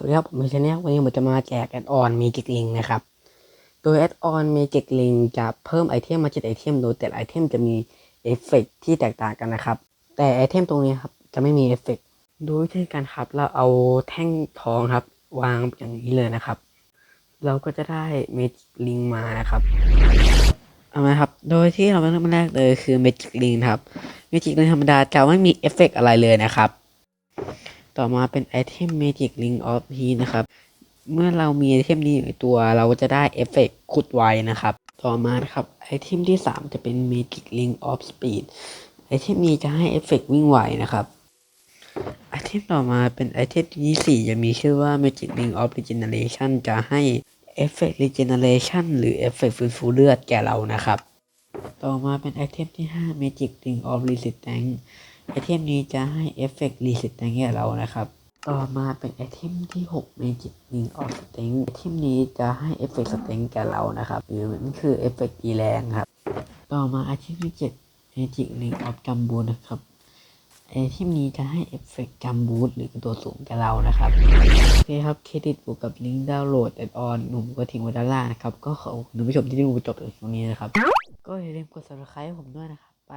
สวัสดีครับผมชาแนลวันนี้ผมจะมาแจกแอดออนมีจิกลิงนะครับ โดยแอดออนมีจิกลิงจะเพิ่มไอเทมมา7ไอเทมโดยแต่ละไอเทมจะมีเอฟเฟกต์ที่แตกต่างกันนะครับ แต่ไอเทมตรงนี้ครับจะไม่มีเอฟเฟกต์โดยวิธีการครับเราเอาแท่งทองครับ วางอย่างนี้เลยนะครับ เราก็จะได้เมจิกลิงมานะครับเอาไหมครับ โดยที่เราเริ่มแรกเลยคือเมจิกลิงครับเมจิกลิงธรรมดาจะไม่มีเอฟเฟกต์อะไรเลยนะครับ ต่อมาเป็นไอเทม Magic Ring of Heat นะครับ เมื่อเรามีไอเทมนี้อยู่ในตัวเราจะได้เอฟเฟกต์ขุดไวนะครับ ต่อมานะครับไอเทมที่ 3 จะเป็น Magic Ring of Speed ไอเทมนี้จะให้เอฟเฟกต์วิ่งไวนะครับไอเทมต่อมาเป็นไอเทมที่ 4 จะมีชื่อว่า Magic Ring of Regeneration จะให้เอฟเฟกต์ Regeneration หรือเอฟเฟกต์ฟื้นฟูเลือดแก่เรานะครับ ต่อมาเป็นไอเทมที่ 5 Magic Ring of Resistance ไอเทมนี้จะให้เอฟเฟกต์รีเซ็ตแก่เรานะครับ ต่อมาเป็นไอเทมที่6 Magic Ring of Strength ไอเทมนี้จะให้เอฟเฟกต์สเต็งแก่เรานะครับหรือมันคือเอฟเฟกต์ตีแรงครับ ต่อมาไอเทมที่7 Magic Ring of Jumbo นะครับไอเทมนี้จะให้เอฟเฟกต์จัมบูหรือกระโดดสูงแก่เรานะครับโอเคครับเครดิตบวกกับลิงก์ดาวน์โหลดแอดออนหนุ่มก็ทิ้งไว้ด้านล่างนะครับ ก็ขอบคุณผู้ชมที่ด้ดูจบถึงตรงนี้นะครับ ก็อย่าลืมกด subscribe ให้ผมด้วยนะครับ ไป